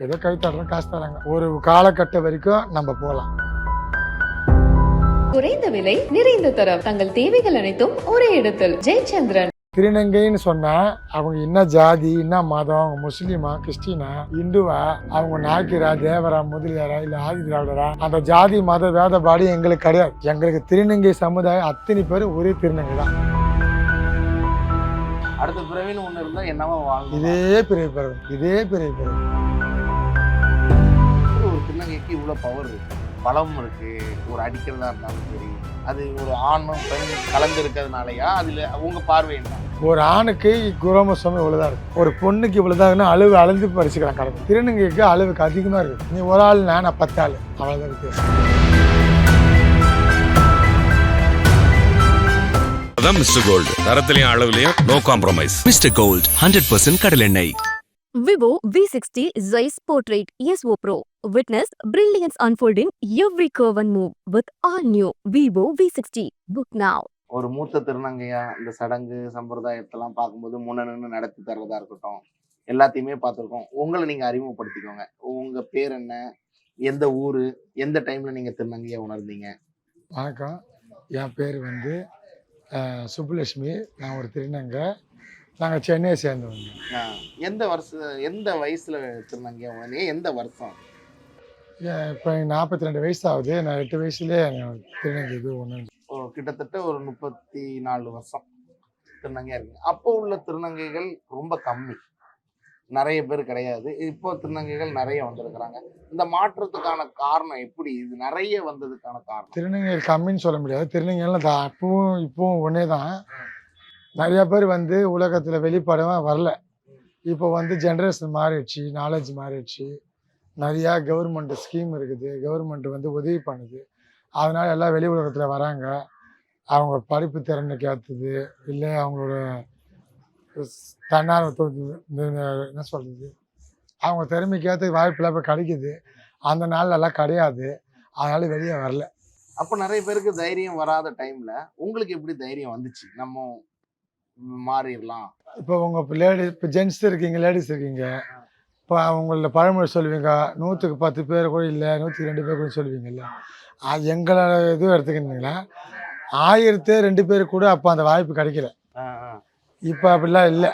ஏதோ கை காசு தராங்க ஒரு காலகட்டம் வரைக்கும் நம்ம போகலாம். குறைந்த விலை நிறைந்த தரம். தங்கள் தேவைகள் அனைத்தும் ஒரே இடத்தில். ஜெயச்சந்திரன். திருநங்கைன்னு சொன்னா அவங்க என்ன ஜாதி என்ன மதம் அவங்க முஸ்லீமா கிறிஸ்டினா இந்துவா அவங்க நாயக்கரா தேவரா முதலியாரா இல்ல ஆதி திராவிடரா அந்த ஜாதி மத வேதபாடு எங்களுக்கு கிடையாது. எங்களுக்கு திருநங்கை சமுதாயம் அத்தனை பேர் ஒரே திருநங்கை தான். அடுத்த பிறவின்னு ஒண்ணு இருந்தா என்னவா வாழும் இதே பெரிய பிறகு இதே பெரிய பிறகு திருநங்கைக்கு இவ்வளவு பவர் இருக்கு. பலம் இருக்கு ஒரு அடிக்கிறதா இருந்தாலும் சரி அது ஒரு ஆணும் பெண் கலந்து இருக்கிறதுனாலயா அதுல உங்க பார்வை என்ன? ஒரு ஆணுக்கு குரோமோசோம் இவ்வளவுதான் இருக்கு. ஒரு பொண்ணுக்கு இருக்குன்னா அளவு அளந்து பறிச்சுக்கலாம் கடவுள். திருநங்கைக்கு அளவுக்கு அதிகமா இருக்கு. நீ ஒரு ஆள் நான் பத்து ஆள் அவ்வளவுதான் வித்தியாசம். அதான் மிஸ்டர் கோல்டு தரத்திலையும் அளவுலையும் no compromise mister gold hundred percent கடலெண்ணெய் Vivo V60 Zeiss Portrait ESO Pro. Witness brilliance unfold in every curve and move with all new Vivo V60. Book now. ஒரு மூத்த திருநங்கையா இந்த சடங்கு சம்பிரதாயத்தெல்லாம் பார்க்கும்போது முன்ன நின்று நடத்தி தர்றதா இருக்கட்டும் எல்லாத்தையுமே பார்த்துருக்கோம். உங்களை நீங்க அறிமுகப்படுத்திக்கோங்க. உங்க பேர் என்ன எந்த ஊரு எந்த டைம்ல நீங்க திருநங்கையா உணர்ந்தீங்க? வணக்கம். என் பேர் வந்து அஹ், சுப்புலட்சுமி. நான் ஒரு திருநங்கை. நாங்கள் சென்னையை சேர்ந்தவங்க. ஆஹ் எந்த வருஷம் எந்த வயசுல திருநங்கையா உணர்ந்தீங்க? எந்த வருஷம்? இப்போ நாற்பத்தி ரெண்டு வயசு ஆகுது நான் எட்டு வயசுலேயே திருநங்கை இது ஒன்று கிட்டத்தட்ட ஒரு முப்பத்தி நாலு வருஷம் திருநங்கையா இருக்கு அப்போ உள்ள திருநங்கைகள் ரொம்ப கம்மி. நிறைய பேர் கிடையாது. இப்போ திருநங்கைகள் நிறைய வந்திருக்கிறாங்க. இந்த மாற்றத்துக்கான காரணம் எப்படி? இது நிறைய வந்ததுக்கான காரணம். திருநங்கைகள் கம்மின்னு சொல்ல முடியாது. திருநங்கைகள்லாம் தான் அப்பவும் இப்பவும் ஒன்றே தான். நிறைய பேர் வந்து உலகத்தில் வெளிப்படவே வரல. இப்போ வந்து ஜென்ரேஷன் மாறிடுச்சு நாலேஜ் மாறிடுச்சு. நிறையா கவர்மெண்ட் ஸ்கீம் இருக்குது கவர்மெண்ட் வந்து உதவி பண்ணுது. அதனால எல்லாம் வெளி உலகத்தில் வராங்க. அவங்க படிப்பு திறனுக்கு ஏற்றுது இல்லை அவங்களோட இந்த என்ன சொல்கிறது அவங்க திறமைக்கு ஏற்ற வாய்ப்பெல்லாம் இப்போ கிடைக்குது. அந்த நாள்லலாம் கிடையாது. அதனால வெளியே வரல. அப்போ நிறைய பேருக்கு தைரியம் வராத டைம்ல உங்களுக்கு எப்படி தைரியம் வந்துச்சு? நம்ம மாறிடலாம். இப்போ உங்கள் லேடி இப்போ ஜென்ஸ் இருக்கீங்க லேடிஸ் இருக்கீங்க. இப்போ அவங்கள பழமொழி சொல்லுவீங்க நூற்றுக்கு பத்து பேர் கூட இல்லை நூற்றுக்கு ரெண்டு பேர் கூட சொல்லுவீங்கல்ல. அது எங்களோட இதுவும் எடுத்துக்கிட்டீங்களா ஆயிரத்தே ரெண்டு பேர் கூட அப்போ அந்த வாய்ப்பு கிடைக்கல. இப்போ அப்படிலாம் இல்லை.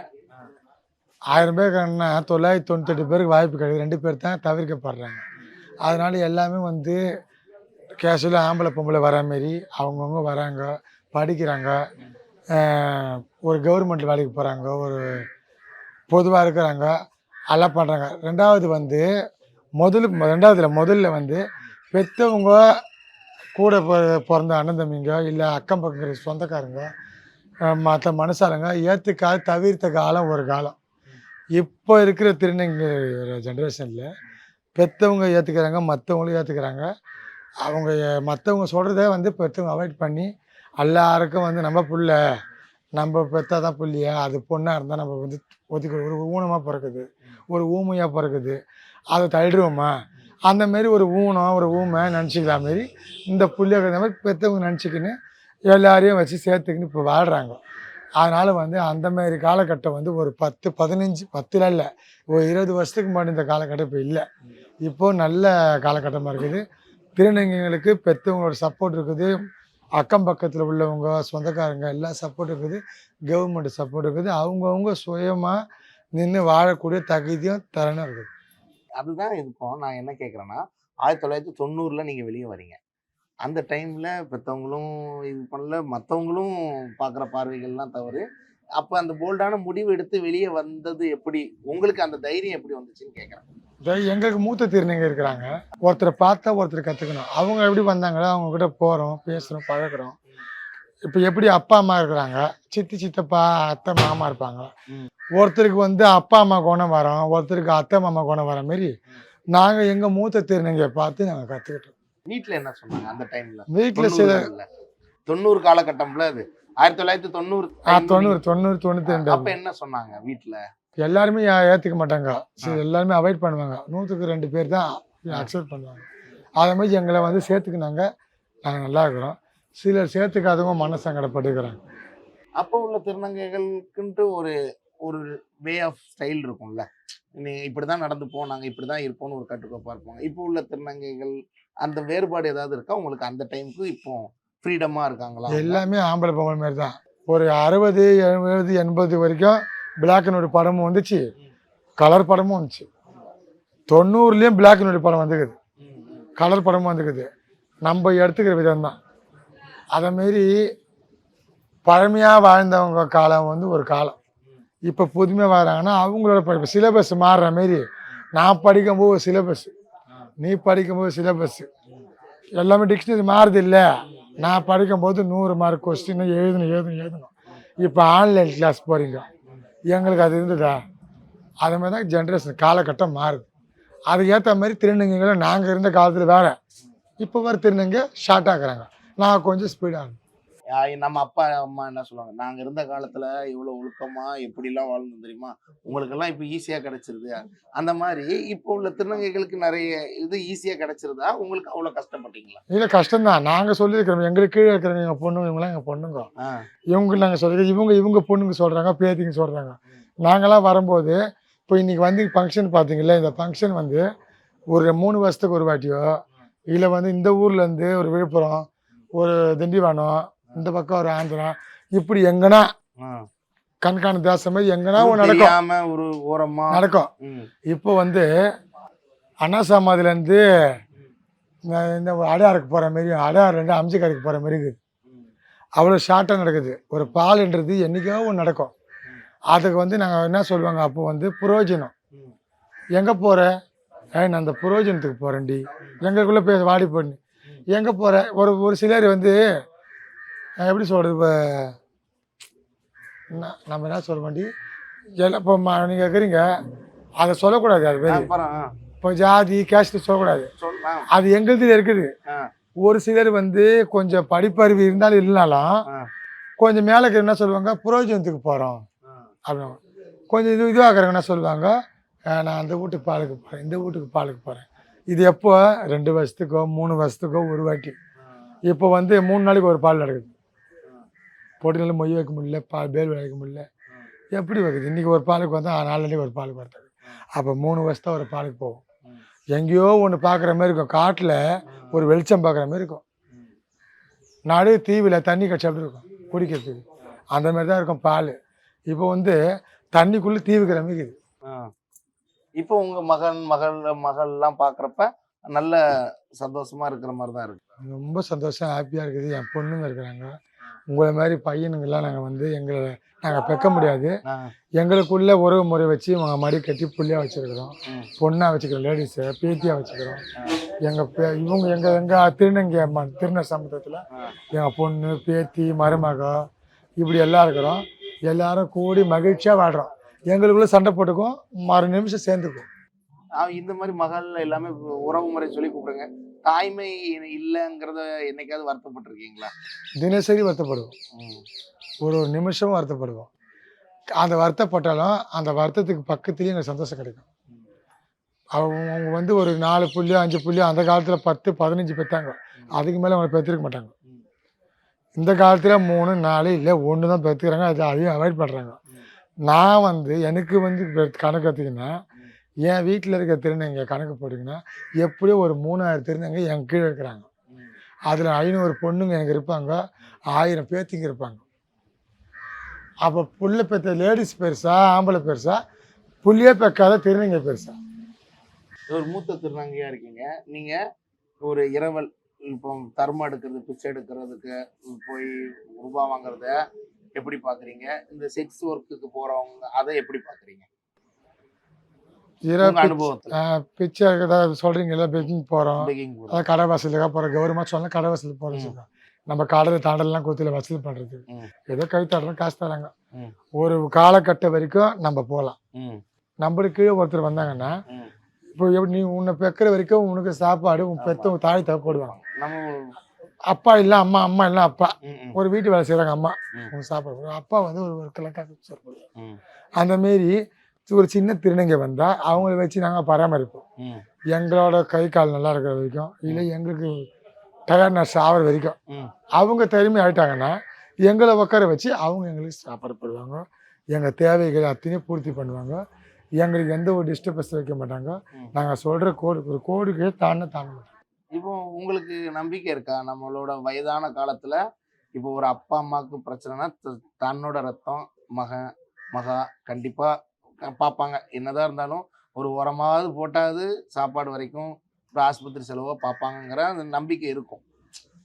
ஆயிரம் பேர் கண்ணா தொள்ளாயிரத்தி தொண்ணூத்தெட்டு பேருக்கு வாய்ப்பு கிடைக்குது. ரெண்டு பேர் தான் தவிர்க்கப்படுறாங்க. அதனால எல்லாமே வந்து கேஷுவலாக ஆம்பளை பொம்பளை வரா மாரி அவங்கவுங்க வராங்க படிக்கிறாங்க. ஒரு கவர்மெண்ட் வேலைக்கு போகிறாங்க ஒரு பொதுவாக இருக்கிறாங்க. எல்லாம் பண்ணுறாங்க ரெண்டாவது வந்து முதல் ரெண்டாவதுல முதல்ல வந்து பெற்றவங்க கூட பிற- பிறந்த அண்ணன் தம்பிங்க இல்லை அக்கம் பக்கம் இருக்கிற சொந்தக்காரங்க மற்ற மனசாலங்க ஏற்றுக்காக தவிர்த்த காலம் ஒரு காலம். இப்போ இருக்கிற திருநங்கை ஜென்ரேஷனில் பெற்றவங்க ஏற்றுக்கிறாங்க மற்றவங்களும் ஏற்றுக்கிறாங்க அவங்க மற்றவங்க சொல்கிறதே வந்து பெற்றவங்க அவாய்ட் பண்ணி எல்லாருக்கும் வந்து நம்ம பிள்ளை நம்ம பெற்றா தான் பிள்ளையா? அது பொண்ணாக இருந்தால் நம்ம வந்து ஒதுக்க ஒரு ஊனமாக பிறக்குது. ஒரு ஊமையாக பிறக்குது. அதை தள்ளிடுவோமா? அந்தமாரி ஒரு ஊனம் ஒரு ஊமை நினச்சிக்கலாம் மாரி இந்த புள்ளிய மாதிரி பெற்றவங்க நினச்சிக்கின்னு எல்லாரையும் வச்சு சேர்த்துக்கின்னு இப்போ வாழ்கிறாங்க அதனால் வந்து அந்தமாரி காலகட்டம் வந்து ஒரு பத்து பதினஞ்சு பத்துல இல்லை. ஒரு இருபது வருஷத்துக்கு முன்னாடி இந்த காலகட்டம் இப்போ இல்லை. இப்போ நல்ல காலகட்டமாக இருக்குது. திருநங்கைகளுக்கு பெற்றவங்களோட சப்போர்ட் இருக்குது. அக்கம் பக்கத்தில் உள்ளவங்க சொந்தக்காரங்க எல்லாம் சப்போர்ட் இருக்குது. கவர்மெண்ட் சப்போர்ட் இருக்குது. அவங்கவுங்க சுயமாக நின்று வாழக்கூடிய தகுதியும் தரணும் இருக்குது. அதுதான் இருக்கும் நான் என்ன கேட்குறேன்னா ஆயிரத்தி தொள்ளாயிரத்தி தொண்ணூறில் நீங்கள் வெளியே வரீங்க அந்த டைமில் பெற்றவங்களும் இது பண்ணல மற்றவங்களும் பார்க்குற பார்வைகள்லாம் தவறு. அப்போ அந்த போல்டான முடிவு எடுத்து வெளியே வந்தது எப்படி? உங்களுக்கு அந்த தைரியம் எப்படி வந்துச்சுன்னு கேட்குறேன் எங்களுக்கு மூத்த திருநங்கை இருக்கிறாங்க. ஒருத்தரை பார்த்தா ஒருத்தர் கற்றுக்கணும் அவங்க எப்படி வந்தாங்களோ அவங்க கிட்ட போகிறோம் பேசுகிறோம் பழகுறோம். இப்போ எப்படி அப்பா அம்மா இருக்கிறாங்க? சித்தி சித்தப்பா அத்தை மாமா இருப்பாங்க. ஒருத்தருக்கு வந்து அப்பா அம்மா குணம் வரோம் ஒருத்தருக்கு அத்தை மாமா குணம் வர மாரி நாங்கள் எங்கள் மூத்த திருநங்கையை பார்த்து நாங்கள் கற்றுக்கிட்டோம் வீட்ல என்ன சொன்னாங்க அந்த டைம்ல வீட்டில் சில. தொண்ணூறு காலகட்டம்ல அது. ஆயிரத்தி தொள்ளாயிரத்தி தொண்ணூறு தொண்ணூறு தொண்ணூறு அப்ப ரெண்டு. என்ன சொன்னாங்க வீட்ல? எல்லாருமே ஏத்துக்க மாட்டாங்க. எல்லாருமே அவாய்ட் பண்ணுவாங்க. நூற்றுக்கு ரெண்டு பேர் தான் அக்செப்ட் பண்ணுவாங்க. அதே மாதிரி எங்களை வந்து சேர்த்துக்கினாங்க. நாங்கள் நல்லா இருக்கிறோம். சிலர் சேர்த்துக்காதவங்க மன சங்கடப்பட்டுக்கிறாங்க அப்போ உள்ள திருநங்கைகளுக்குன்ட்டு ஒரு ஒரு வே ஆஃப் ஸ்டைல் இருக்கும்ல. நீ இப்படி தான் நடந்து போ நாங்கள் இப்படி தான் இருப்போம்னு ஒரு கட்டுக்கோப்பாக இருப்பாங்க. இப்போ உள்ள திருநங்கைகள் அந்த வேறுபாடு ஏதாவது இருக்கா? உங்களுக்கு அந்த டைமுக்கு இப்போ ஃப்ரீடமாக இருக்காங்களா எல்லாமே ஆம்பளை பொம்பளை மாதிரி தான் ஒரு அறுபது எழுபது எண்பது வரைக்கும் பிளாக் அண்ட் ஒயிட் படமும் வந்துச்சு. கலர் படமும் வந்துச்சு. தொண்ணூறுலேயும் பிளாக் அண்ட் ஒயிட் படம் வந்துக்குது. கலர் படமும் வந்துக்குது. நம்ம எடுத்துக்கிற விதம் தான் அதேமாரி பழமையாக வாழ்ந்தவங்க காலம் வந்து ஒரு காலம். இப்போ புதுமையாக வராங்கன்னா அவங்களோட படிப்பு சிலபஸ் மாறுற மாரி. நான் படிக்கும்போது சிலபஸ் நீ படிக்கும்போது சிலபஸ் எல்லாமே டிக்ஷனரி மாறுது இல்லை. நான் படிக்கும்போது நூறு மார்க் கொஸ்டின் எழுதணும் எழுதணும் எழுதணும். இப்போ ஆன்லைன் கிளாஸ் போகிறீங்க எங்களுக்கு அது இருந்ததா? அது மாதிரி தான் ஜென்ரேஷன் காலகட்டம் மாறுது. அதுக்கேற்ற மாதிரி திருநங்கைகளும் நாங்கள் இருந்த காலத்தில் வேறு. இப்போ வர திருநங்கை ஷார்ட் ஆக்குறாங்க. நான் கொஞ்சம் ஸ்பீடாக நம்ம அப்பா அம்மா என்ன சொல்லுவாங்க? நாங்கள் இருந்த காலத்தில் இவ்வளோ ஒழுக்கமாக எப்படிலாம் வாழ்ந்தோம் தெரியுமா? உங்களுக்கெல்லாம் இப்போ ஈஸியாக கிடைச்சிருது. அந்த மாதிரி இப்போ உள்ள திருநங்கைகளுக்கு நிறைய இது ஈஸியாக கிடைச்சிருதா உங்களுக்கு அவ்வளோ கஷ்டப்பட்டீங்களா? இல்லை கஷ்டம்தான். நாங்கள் சொல்லியிருக்கிறோம் எங்களுக்கு கீழே இருக்கிறவங்க எங்கள் பொண்ணுங்க இவங்களாம் எங்கள் பொண்ணுங்க. இவங்க நாங்கள் சொல்கிறது இவங்க இவங்க பொண்ணுங்க சொல்கிறாங்க பேத்திங்க சொல்கிறாங்க நாங்களாம் வரும்போது இப்போ இன்னைக்கு வந்து ஃபங்க்ஷன் பார்த்தீங்களா இந்த ஃபங்க்ஷன் வந்து ஒரு மூணு வருஷத்துக்கு ஒரு வாட்டியோ இல்லை வந்து இந்த ஊர்லேருந்து ஒரு விழுப்புரம் ஒரு திண்டிவனம் இந்த பக்கம் ஒரு ஆந்திரம் இப்படி எங்கன்னா. கண்காணி தேசம் மாதிரி எங்கன்னா நடக்கும். ஒரு ஓரமா. நடக்கும். இப்போ வந்து அண்ணா சமாதிலேருந்து இந்த அடையாருக்கு போகிற மாரி அடையாறுலேருந்து அம்ஜிக்கரைக்கு போகிற மாதிரி இருக்குது. அவ்வளோ ஷார்ட்டாக நடக்குது. ஒரு பால்ன்றது என்றைக்கோ ஒன்று நடக்கும். அதுக்கு வந்து நாங்கள் என்ன சொல்லுவாங்க அப்போ வந்து புரோஜனம். எங்கே போகிற ஏய் நான் அந்த புரோஜனத்துக்கு போகிறேன்டி எங்களுக்குள்ளே பேச வாடி பண்ணி எங்கே போகிற ஒரு ஒரு சிலர் வந்து நான் எப்படி சொல்கிறது இப்போ என்ன- நம்ம என்ன சொல்ல வேண்டி எல்லாம் இப்போ நீங்கள் இருக்கிறீங்க அதை சொல்லக்கூடாது அது மாதிரி இப்போ ஜாதி கேஸ்ட் சொல்லக்கூடாது. அது எங்களுதுல இருக்குது. ஒரு சிலர் வந்து கொஞ்சம் படிப்பறிவு இருந்தாலும் இல்லைனாலும். கொஞ்சம் மேலே என்ன சொல்லுவாங்க புரோஜனத்துக்கு போகிறோம். அப்படின்னு. கொஞ்சம் இது இதுவாகிறவங்க என்ன சொல்லுவாங்க "அஹ், நான் அந்த வீட்டுக்கு பாலுக்கு போகிறேன் இந்த வீட்டுக்கு பாலுக்கு போகிறேன் இது எப்போ? ரெண்டு வருஷத்துக்கோ மூணு வருஷத்துக்கோ ஒரு வாட்டி. இப்போ வந்து மூணு நாளைக்கு ஒரு பால் நடக்குது. போட்டியில் மொய் வைக்க முடியல பால் பேல் வைக்க முடியல. எப்படி வைக்குது இன்றைக்கி ஒரு பாலுக்கு வந்தால் நாளைக்கு ஒரு பாலுக்கு வருது அப்போ மூணு வருஷத்தா ஒரு பாலுக்கு போகும் எங்கேயோ ஒன்று பார்க்குற மாதிரி இருக்கும். காட்டில் ஒரு வெளிச்சம் பார்க்குற மாதிரி இருக்கும். நடு தீவில் தண்ணி கட்சி அப்படி இருக்கும் குடிக்கிறதுக்கு. அந்த மாதிரி தான் இருக்கும் பால். இப்போ வந்து தண்ணிக்குள்ளே தீவுக்கிற மாதிரி இருக்குது. இப்போ உங்க மகன் மகள் மகள்லாம் பார்க்குறப்ப நல்ல சந்தோஷமா இருக்கிற மாதிரி தான் இருக்கு. ரொம்ப சந்தோஷம் ஹாப்பியாக இருக்குது. என் பொண்ணுங்க இருக்கிறாங்க. உங்களை மாதிரி பையனுங்கெல்லாம் நாங்கள் வந்து எங்களை நாங்கள் பெக்க முடியாது. எங்களுக்குள்ள உறவு முறை வச்சு அவங்க மடி கட்டி புள்ளியாக வச்சுருக்கிறோம். பொண்ணாக வச்சுக்கிறோம் லேடிஸை பேத்தியாக வச்சுக்கிறோம். எங்கள் பே இவங்க எங்கள் எங்கள் திருநங்கை அம்மா திருந சமுதாயத்தில். எங்கள் பொண்ணு பேத்தி மருமக இப்படி எல்லாம் இருக்கிறோம். எல்லாரும் கூடி மகிழ்ச்சியாக வாழ்கிறோம் எங்களுக்குள்ள சண்டை போட்டுக்கும் மறு நிமிஷம் சேர்ந்துக்கும். இந்த மாதிரி மகள் எல்லாமே உறவு முறை சொல்லி கூப்பிடுங்க. தாய்மை இல்லைங்கிறத என்னைக்காவது வருத்தப்பட்டிருக்கீங்களா? தினசரி வருத்தப்படுவோம். ஒரு ஒரு நிமிஷமும் வருத்தப்படுவோம். அந்த வருத்தப்பட்டாலும் அந்த வருத்தத்துக்கு பக்கத்துலேயும் எங்களுக்கு சந்தோஷம் கிடைக்கும். அவங்க அவங்க வந்து ஒரு நாலு புள்ளியோ அஞ்சு புள்ளியோ அந்த காலத்தில் பத்து பதினஞ்சு பெற்றாங்க அதுக்கு மேலே அவங்க பெற்றிருக்க மாட்டாங்க. இந்த காலத்தில் மூணு நாலு இல்லை ஒன்று தான் பெற்றுக்கிறாங்க. அது அதையும் அவாய்ட் பண்ணுறாங்க நான் வந்து எனக்கு வந்து கணக்கு எடுத்தீங்கன்னா என் வீட்டில் இருக்க திருநங்கை கணக்கு போட்டிங்கன்னா எப்படியும் ஒரு மூணாயிரம் திருநங்கை என் கீழே இருக்கிறாங்க. அதில் ஐநூறு பொண்ணுங்க எனக்கு இருப்பாங்க. ஆயிரம் பேத்திங்க இருப்பாங்க. அப்போ புள்ள பெற்ற லேடிஸ் பெருசா ஆம்பளை பெருசா புள்ளியே பெக்காத திருநங்கை பெருசா. ஒரு மூத்த திருநங்கையாக இருக்கீங்க. நீங்கள் ஒரு இரவல் இப்போ தர்மம் எடுக்கிறது பிச்சை எடுக்கிறதுக்கு போய் ரூபா வாங்குறத எப்படி பார்க்குறீங்க இந்த செக்ஸ் ஒர்க்குக்கு போகிறவங்க அதை எப்படி பார்க்குறீங்க அனுபவத்துல. பிச்சை ஏதாவது சொல்கிறீங்களா பெக்கிங் போகிறோம். அதாவது கடை வசூலுக்காக போகிறோம் கௌரவமாக சொன்னால் கடை வசூல் போகிறோம் ம். சொல்லுவாங்க. நம்ம கடலை தாண்டலாம் கொடுத்துல வசூல் பண்ணுறது. ஏதோ கை தடுறோம் காசு தராங்க. ஒரு காலகட்டம் வரைக்கும் நம்ம போகலாம் நம்மளுக்கு கீழே ஒருத்தர் வந்தாங்கன்னா. இப்போ எப்படி நீ உன்னை பெக்கிற வரைக்கும் உனக்கு சாப்பாடு உன் பெத்த தாய் தப்பு போடுவாங்க நம்ம அப்பா இல்லை அம்மா அம்மா இல்லை அப்பா. ஒரு வீட்டு வேலை செய்கிறாங்க அம்மா. உங்க சாப்பாடு. அப்பா வந்து ஒரு ஒரு கிழக்காக அந்த மாரி ஒரு சின்ன திருநங்கை வந்தால் அவங்கள வச்சு நாங்கள் பராமரிப்போம். எங்களோட கை கால் நல்லா இருக்கிற வரைக்கும் இல்லை எங்களுக்கு டயர்னஸ் ஆகிற வரைக்கும். அவங்க தனிமை ஆயிட்டாங்கன்னா எங்களை உட்கார வச்சு அவங்க எங்களுக்கு சாப்பாடு போடுவாங்க எங்கள் தேவைகளை அத்தனையும் பூர்த்தி பண்ணுவாங்க. எங்களுக்கு எந்த ஒரு டிஸ்டர்பன்ஸ் வைக்க மாட்டாங்க. நாங்கள் சொல்கிற கோடு ஒரு கோடுக்கே தாண்ட தாண்ட மாட்டோம். இப்போ உங்களுக்கு நம்பிக்கை இருக்கா? நம்மளோட வயதான காலத்துல இப்போ ஒரு அப்பா அம்மாவுக்கு பிரச்சனைனா தன்னோட ரத்தம் மகன் மகா கண்டிப்பா க- பார்ப்பாங்க என்னதான் இருந்தாலும் ஒரு உரமாவது போட்டாவது சாப்பாடு வரைக்கும் ஒரு ஆஸ்பத்திரி செலவோ பார்ப்பாங்கங்கிற அந்த நம்பிக்கை இருக்கும்.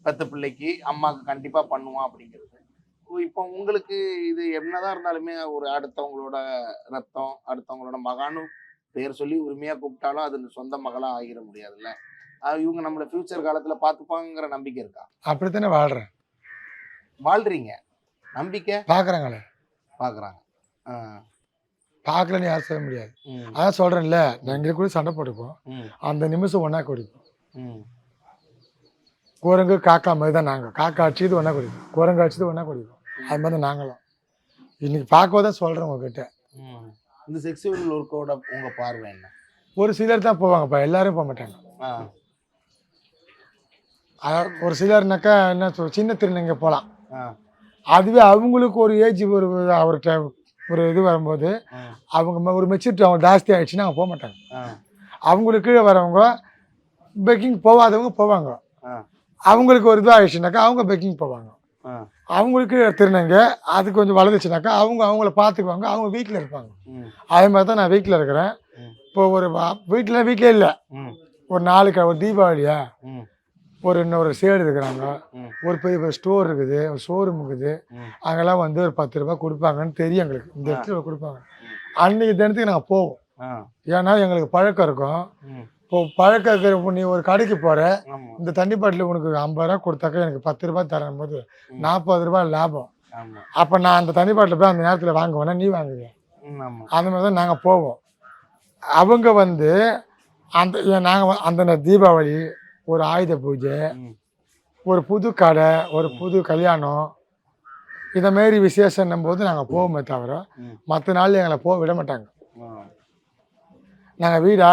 பெத்த பிள்ளைக்கு அம்மாவுக்கு கண்டிப்பா பண்ணுவான் அப்படிங்கிறது. இப்போ உங்களுக்கு இது என்னதான் இருந்தாலுமே ஒரு அடுத்தவங்களோட ரத்தம் அடுத்தவங்களோட மகான்னு பேர் சொல்லி உரிமையா கூப்பிட்டாலும் அது சொந்த மகளா ஆகிட முடியாதுல்ல. இவங்க நம்மள ஃபியூச்சர் காலத்துல பாத்துப்பாங்கிற நம்பிக்கை இருக்கா? அப்படித்தானே வாழ்கிறேன் வாழ்றீங்க. நம்பிக்கை? பார்க்குறாங்களே பாக்குறாங்க. ஆஹ் பார்க்கலன்னு யாரும் சொல்ல முடியாது. அதான் சொல்கிறேன்ல எங்களுக்கு கூட சண்டை போட்டுப்போம். அந்த நிமிஷம் ஒன்றா குடிப்போம். குரங்கு காக்கா மாதிரி தான் நாங்கள் காக்கா அடிச்சது ஒன்றா குடிப்போம். குரங்கு அடிச்சது ஒன்றா குடிப்போம். அது மாதிரி நாங்களும். இன்னைக்கு பார்க்கவே தான் சொல்கிறேன் உங்ககிட்ட. இந்த செக்ஸுவல் ஒர்க்கோட உங்க பார்வை என்ன? ஒரு சிலர் தான் போவாங்கப்பா. எல்லாரும் போக மாட்டாங்க. ஒரு சிலர்னாக்கா என்ன சொல் சின்ன திருநங்க போகலாம் அதுவே அவங்களுக்கு ஒரு ஏஜ் ஒரு ஒரு டைம் ஒரு இது வரும்போது அவங்க ஒரு மெச்சூரிட்டி அவங்க ஜாஸ்தி ஆயிடுச்சுன்னா அவங்க போக மாட்டாங்க அவங்களுக்கு கீழே வரவங்க பெக்கிங் போகாதவங்க போவாங்க. அவங்களுக்கு ஒரு இது ஆயிடுச்சுனாக்கா அவங்க பெக்கிங் போவாங்க. அவங்களுக்கு திருநங்க அது கொஞ்சம் வளர்ந்துச்சுனாக்கா அவங்க அவங்கள பார்த்துக்குவாங்க அவங்க வீட்டில் இருப்பாங்க. அதே மாதிரி தான் நான் வீட்டில் இருக்கிறேன். இப்போ ஒரு வீட்டில் வீட்டில் இல்லை. ஒரு நாளைக்கு ஒரு தீபாவளியா? ஒரு இன்னொரு சேடு இருக்கிறாங்க. ஒரு பெரிய பெரிய ஸ்டோர் இருக்குது. ஒரு ஷோரூம் இருக்குது. அங்கெல்லாம் வந்து ஒரு பத்து ரூபாய் கொடுப்பாங்கன்னு தெரியும் எங்களுக்கு. இந்த. இடத்துல கொடுப்பாங்க. அன்னைக்கு தினத்துக்கு நாங்கள் போவோம். ஏன்னா எங்களுக்கு பழக்கம் இருக்கும். இப்போ பழக்கம் இருக்கிற நீ ஒரு கடைக்கு போகிற இந்த தண்ணி பாட்டில் உனக்கு ஐம்பது ரூபா கொடுத்தாக்கா எனக்கு பத்து ரூபாய் தரும் போது. நாற்பது ரூபாய் லாபம். அப்போ நான் அந்த தண்ணி பாட்டில் போய் அந்த நேரத்தில் வாங்குவேன்னா நீ வாங்குவியா? அந்த மாதிரி தான் நாங்கள் போவோம். அவங்க வந்து அந்த நாங்கள் அந்த தீபாவளி ஒரு ஆயுத பூஜை ஒரு புது கடை ஒரு புது கல்யாணம். இந்த மாரி விசேஷம் போது நாங்கள் போவோமே தவிர. மற்ற நாள் எங்களை போக விட மாட்டாங்க. நாங்கள் வீடா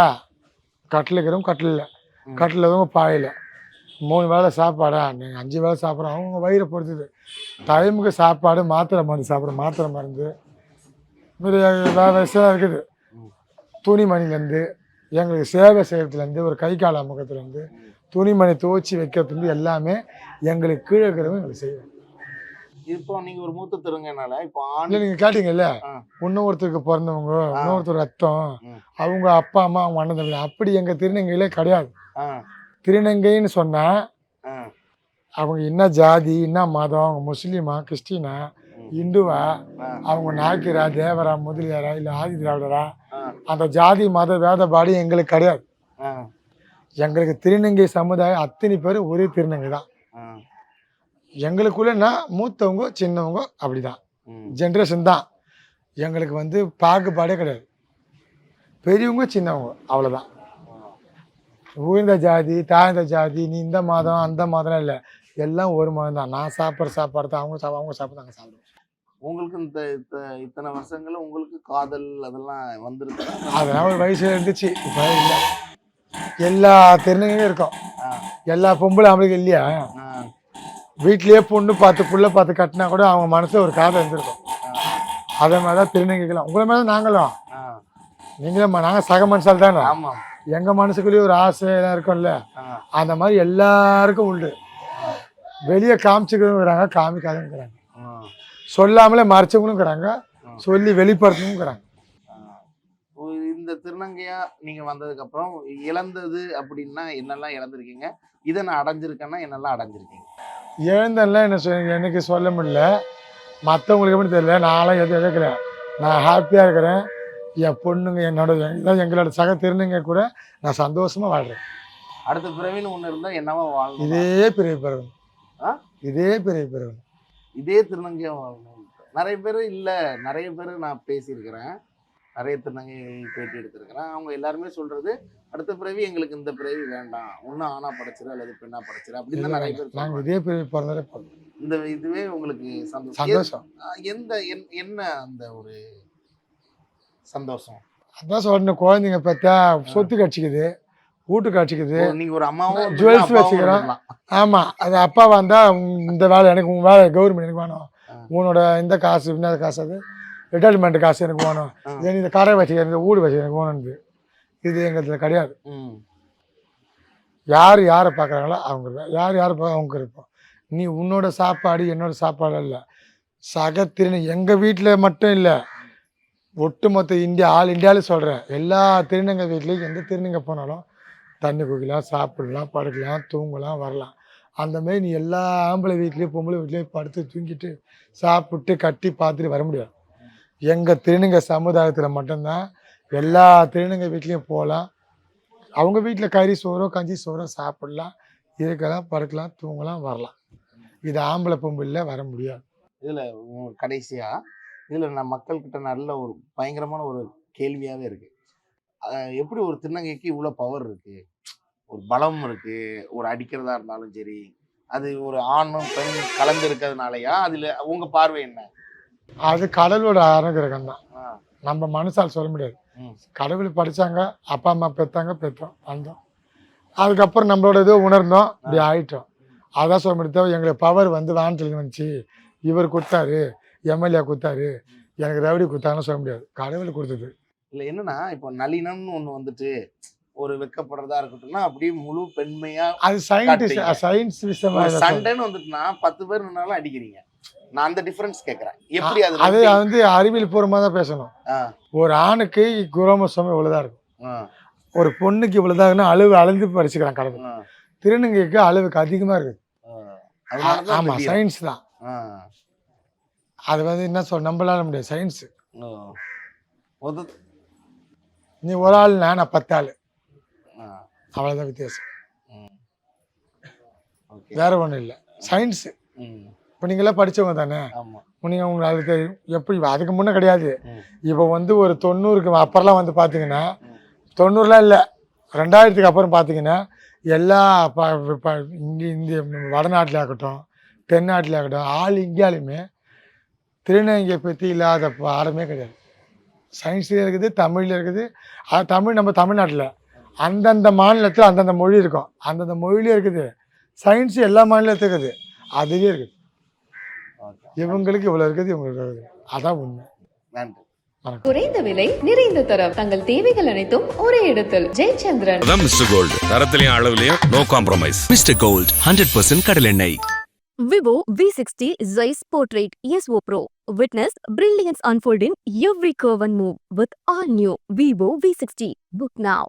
கட்டில் இருக்கிறோம் கட்டில். கட்டில் இருக்கிறவங்க பாயில். மூணு வேளை சாப்பாடா நீங்கள் அஞ்சு வேளை சாப்பிட்றோம் அவங்க வயிறை பொறுத்தது. டைமுக்கு சாப்பாடு மாத்திரை மருந்து சாப்பிட்றோம் மாத்திரை மருந்து. இது வேறு விஷயம் இருக்குது. துணிமணிலேருந்து எங்களுக்கு சேவை செய்யறதுலேருந்து ஒரு கை கால் அமுக்கத்துலேருந்து துணிமணி துவச்சி வைக்கிறதுலேருந்து எல்லாமே எங்களுக்கு கீழே இருக்கிறவங்க எங்களுக்கு செய்வோம் இப்போ நீங்க ஒரு மூத்த திருங்கனால இப்போ ஆண் இல்லை நீங்கள் கேட்டீங்கல்ல. இன்னொருத்தருக்கு பிறந்தவங்க. இன்னொருத்தர் ரத்தம். அவங்க அப்பா அம்மா அவங்க அண்ணன் தம்பி அப்படி எங்கள் திருநங்கையிலே கிடையாது. திருநங்கைன்னு சொன்னால் ஆஹ் அவங்க என்ன ஜாதி என்ன மதம் அவங்க முஸ்லீமா கிறிஸ்டினா. இந்துவா அவங்க நாய்க்கரா தேவரா முதலியாரா இல்லை ஆதி திராவிடரா அந்த ஜாதி மத வேதபாடு எங்களுக்கு கிடையாது. எங்களுக்கு திருநங்கை சமுதாயம் அத்தனை பேர் ஒரே திருநங்கை தான். எங்களுக்குள்ளனா மூத்தவங்க சின்னவங்க அப்படிதான். ஜென்ரேஷன் தான். எங்களுக்கு வந்து பாகுபாடே கிடையாது. பெரியவங்க சின்னவங்க. அவ்வளோதான் உயர்ந்த ஜாதி தாழ்ந்த ஜாதி நீ இந்த மாதம் அந்த மாதம் இல்லை. எல்லாம் ஒரு மாதம் தான். நான் சாப்பிட்ற சாப்பாடு தான். அவங்க சாப்பிட அவங்க சாப்பிட நாங்கள் சாப்பிடுவோம். உங்களுக்கு இந்த இத்த- இத்தனை வருஷங்கள்ல உங்களுக்கு காதல் அதெல்லாம் வந்திருக்கு. அதெல்லாம் ஒரு வயசு இருந்துச்சு. இப்போ இல்லை. எல்லா திருநங்கையும் இருக்கும். எல்லா பொம்பளை ஆம்பளைங்க இல்லையா? வீட்லயே பொண்ணு பார்த்து புள்ள பார்த்து கட்டினா கூட அவங்க மனசுல ஒரு காதல் இருந்திருக்கும். அதே மாதிரி தான் திருநங்கைகளும் உங்களை மாதிரி நாங்களும். நீங்களும் நாங்கள் சக மனுஷால் தானே? எங்கள் மனசுக்குள்ளேயும் ஒரு ஆசை எல்லாம் இருக்கும்ல. அந்த மாதிரி எல்லாருக்கும் உண்டு. வெளியே காமிச்சுக்கிறவங்கிறாங்க காமிக்காதவங்கிறாங்க. ஆஹ் சொல்லாமலே மறைச்சவங்களும் இருக்கிறாங்க. சொல்லி வெளிப்படுத்தவும் ஒரு இந்த திருநங்கையா நீங்க வந்ததுக்கு அப்புறம் இழந்தது அப்படின்னா என்னெல்லாம் இழந்திருக்கீங்க? இதை நான் அடைஞ்சிருக்கேன்னா என்னெல்லாம் அடைஞ்சிருக்கீங்க? எழுந்தெல்லாம் என்ன சொல் எனக்கு சொல்ல முடியல. மற்றவங்களுக்கு எப்படி தெரியல. நான்லாம் எதுவும் இழக்கல நான் ஹாப்பியாக இருக்கிறேன். என் பொண்ணுங்க என்னோட எங்களோட சக திருநங்கை கூட நான் சந்தோஷமாக வாழ்கிறேன் அடுத்த பிறவின்னு ஒண்ணு இருந்தா என்னவா வாழணும்? இதே பெரிய பிறகு ஆ? இதே பெரிய பிறகு இதே திருநங்கையா வாழணும். நிறைய பேர் இல்ல. நிறைய பேர் நான் பேசியிருக்கிறேன். நிறைய திருநங்கைகள் பேட்டி எடுத்திருக்கிறேன். அவங்க எல்லாருமே சொல்றது அடுத்த பிறவி எங்களுக்கு இந்த பிறவி வேண்டாம். ஒண்ணு ஆணா படைச்சிரு அல்லது பெண்ணா படைச்சிரு. அப்படின்னு நிறைய பேர் நாங்கள். இதே பிறந்தாலே போதும் இந்த இதுவே உங்களுக்கு சந்தோஷம். எந்த என்- என்ன அந்த ஒரு சந்தோஷம்? அதான் சொல்றேன் குழந்தைங்க பார்த்தா சொத்து கட்சிக்குது வீட்டு கட்சிக்குது நீங்க ஒரு அம்மாவும் ஜுவல்ஸ் வச்சுக்கிறோம். ஆமாம் அது அப்பா வந்தால் இந்த வேலை எனக்கு உன் வேலை கவர்மெண்ட் எனக்கு வேணும். உன்னோட இந்த காசு என்ன காசு அது. ரிட்டைர்மெண்ட் காசு எனக்கு வேணும். இது இந்த கடை வச்சுக்க இந்த வீடு வச்சுக்க எனக்கு வேணும்னு இது எங்களுக்கு கிடையாது. யார் யாரை பார்க்குறாங்களோ அவங்க யார் யாரை அவங்க இருப்போம். நீ உன்னோட சாப்பாடு என்னோட சாப்பாடு இல்லை சக திருநி எங்கள் வீட்டில் மட்டும் இல்லை. ஒட்டுமொத்த இந்தியா ஆல் இந்தியாவில் சொல்கிறேன் எல்லா திருநங்க வீட்லேயும் எந்த திருநங்க போனாலும் தண்ணி குடிக்கலாம் சாப்பிடலாம் படுக்கலாம் தூங்கலாம் வரலாம். அந்த மாதிரி நீ எல்லா ஆம்பளை வீட்லேயும் பொம்பளை வீட்லேயும் படுத்து தூங்கிட்டு சாப்பிட்டு கட்டி பார்த்துட்டு வர முடியாது. எங்கள் திருநங்க சமுதாயத்தில் மட்டும்தான் எல்லா திருநங்க வீட்லேயும் போகலாம் அவங்க வீட்டில் கறி சோறோ கஞ்சி சோறோ சாப்பிடலாம் இருக்கலாம் படுக்கலாம் தூங்கலாம் வரலாம். இது ஆம்பளை பொம்பளையில் வர முடியாது. இதில் கடைசியாக இதில் இதுல நான் மக்கள்கிட்ட நல்ல ஒரு பயங்கரமான ஒரு கேள்வியாகவே இருக்குது எப்படி ஒரு திருநங்கைக்கு இவ்வளோ பவர் இருக்குது ஒரு பலம் இருக்குது ஒரு அடிக்கிறதா இருந்தாலும் சரி அது ஒரு ஆணும் பெண் கலந்து இருக்கிறதுனாலயா அதில் உங்கள் பார்வை என்ன? அது கடவுளோட அனுகிரகம் தான் நம்ம மனசால் சொல்ல முடியாது. கடவுள் படிச்சாங்க அப்பா அம்மா பெற்றாங்க பெற்றோம் வந்தோம். அதுக்கப்புறம் நம்மளோட இது உணர்ந்தோம் இப்படி ஆயிட்டோம். அதான் சொல்ல முடியும் தவிர எங்களுக்கு பவர் வந்து வானத்தில் வந்துச்சு. இவர் கொடுத்தாரு எம்எல்ஏ கொடுத்தாரு எனக்கு ரவுடி கொடுத்தாங்கன்னு சொல்ல முடியாது. கடவுள் கொடுத்தது. இல்ல என்னன்னா இப்போ நளினம்னு ஒண்ணு வந்துட்டு ஒரு வெக்கப்படுறதா இருக்கட்டும்னா அப்படியே முழு பெண்மையா அது சயின்டிஸ்ட். சயின்ஸ் சண்டைன்னு வந்துட்டுனா பத்து பேர் நின்னாலும் அடிக்கிறீங்க. நான் அந்த டிஃபரன்ஸ் கேக்குறேன். எப்படி அது அது வந்து அறிவியல் பூர்வமாக தான் பேசணும். ஒரு ஆணுக்கு குரோமோசோம் இவ்வளோதான் இருக்கும். ஒரு பொண்ணுக்கு இவ்வளோதாங்கன்னா அளவு அளந்து படிச்சுக்கிறான் கடவுள். திருநங்கைக்கு அளவுக்கு அதிகமாக இருக்குது. ஆமாம் சயின்ஸ் தான். அது வந்து என்ன சொல் நம்மளால முடியாது சயின்ஸ் நீ ஒரு ஆள்னா நான் பத்து ஆள். அவ்வளோதான் வித்தியாசம். வேற ஒன்றும் இல்லை. சயின்ஸு இப்போ நீங்களாம் படிச்சவங்க தானே? நீங்கள் உங்களுக்கு அது தெரியும் எப்படி அதுக்கு முன்னே கிடையாது. இப்போ வந்து ஒரு தொண்ணூறுக்கு அப்புறம்லாம் வந்து பார்த்தீங்கன்னா. தொண்ணூறுலாம் இல்லை. ரெண்டாயிரத்துக்கு அப்புறம் பார்த்தீங்கன்னா எல்லா ப இங்கே இந்திய வடநாட்டில் ஆகட்டும் தென்னாட்டில் ஆகட்டும் ஆள் இந்தியாலையுமே திருநங்கை பற்றி இல்லாத பாடமே கிடையாது. சயின்ஸ்லேயும் இருக்குது தமிழ்ல இருக்குது. அது தமிழ் நம்ம தமிழ்நாட்டில். அந்தந்த மாநிலத்தில் அந்தந்த மொழி இருக்கும். அந்தந்த மொழியிலே இருக்குது. சயின்ஸ் எல்லா மாநிலத்துக்கும் இருக்குது. அதுலேயே இருக்குது. இவங்களுக்கு இவ்வளோ இருக்குது இவங்களுக்கு அதான் உண்மை. நன்றி. குறைந்த விலை நிறைந்த தரம். தங்கள் தேவைகள் அனைத்தும் ஒரே இடத்தில். ஜெயச்சந்திரன். மிஸ்டர் கோல்டு தரத்திலையும் அளவுலையும் no compromise mister gold hundred percent கடலெண்ணெய் Vivo V60 Zeiss Portrait ESO Pro. Witness brilliance unfold in every curve and move with all new Vivo V60. Book now.